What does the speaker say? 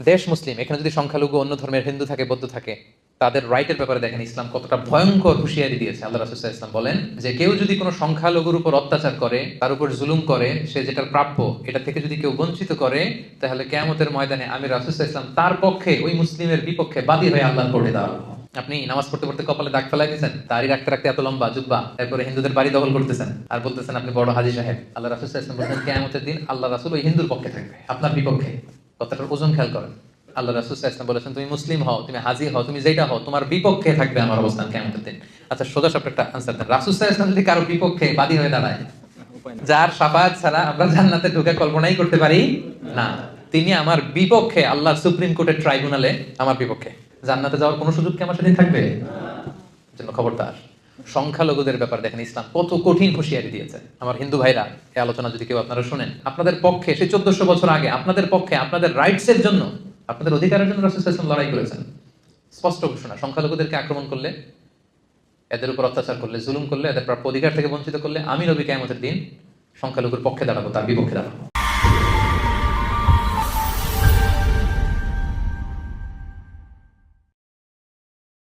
দেশ মুসলিম, এখানে যদি সংখ্যালঘু অন্য ধর্মের হিন্দু থাকে, বৌদ্ধ থাকে, তাদের রাইটের ব্যাপারে দেখেন, ইসলাম কতটা ভয়ঙ্কর হুঁশিয়ারি দিয়েছে। আল্লাহ রাসুল্লাহ ইসলাম বলেন যে, কেউ যদি কোনো সংখ্যালঘুর উপর অত্যাচার করে, তার উপর জুলুম করে, সে যেটার প্রাপ্য, এটা থেকে যদি কেউ বঞ্চিত করে, তাহলে কেয়ামতের ময়দানে আমি রাসুল্লাহ ইসলাম তার পক্ষে, ওই মুসলিমের বিপক্ষে বাদী হয়ে আল্লাহর কোর্টে দাঁড়াবো আপনি নামাজ পড়তে পড়তে কপালে দাগ ফেলাই দিয়েছেন, দাড়ি রাখতে রাখতে এত লম্বা, জুব্বা, তারপরে হিন্দুদের বাড়ি দখল করতেছেন, আর বলতেছেন আপনি বড় হাজি সাহেব। আল্লাহ রাসুল ইসলাম বলছেন, কেয়ামতের দিন আল্লাহ রাসুল ওই হিন্দুর পক্ষে থাকবে, আপনার বিপক্ষে। কথাটার ওজন খেয়াল করেন। আল্লাহ রাসুল ইসলাম বলেছেন, তুমি মুসলিম হও, তুমি হাজি হও, তুমি যেটা হও, তোমার বিপক্ষে থাকবে আমার অবস্থান কেয়ামতের দিন। আচ্ছা সোজা সব একটা আনসার দেন। রাসুল ইসলাম যদি কারও বিপক্ষে বাদী হয়ে দাঁড়ায়, যার সাফাত ছাড়া আমরা জান্নাতে ঢুকে কল্পনাই করতে পারি না। তিনি আমার বিপক্ষে, আল্লাহর সুপ্রিম কোর্টের ট্রাইব্যুনালে আমার বিপক্ষে। জান্নাতে যাওয়ার কোনো সুযোগ কি আমার সাথে থাকবে? জন্য খবরদার। সংখ্যালঘুদের ব্যাপার দেখেন, ইসলাম কত কঠিন হুঁশিয়ারি দিয়েছে। আমার হিন্দু ভাইরা, এই আলোচনা যদি কেউ আপনারা শুনেন, আপনাদের পক্ষে সে চোদ্দশো বছর আগে আপনাদের পক্ষে, আপনাদের রাইটস এর জন্য, আপনাদের অধিকারের জন্য লড়াই করেছেন। স্পষ্ট ঘোষণা, সংখ্যালঘুদেরকে আক্রমণ করলে, এদের উপর অত্যাচার করলে, জুলুম করলে, এদের প্রাপ্য অধিকার থেকে বঞ্চিত করলে, আমি নবী কেমতের দিন সংখ্যালঘুর পক্ষে দাঁড়াবো, তার বিপক্ষে দাঁড়াবো।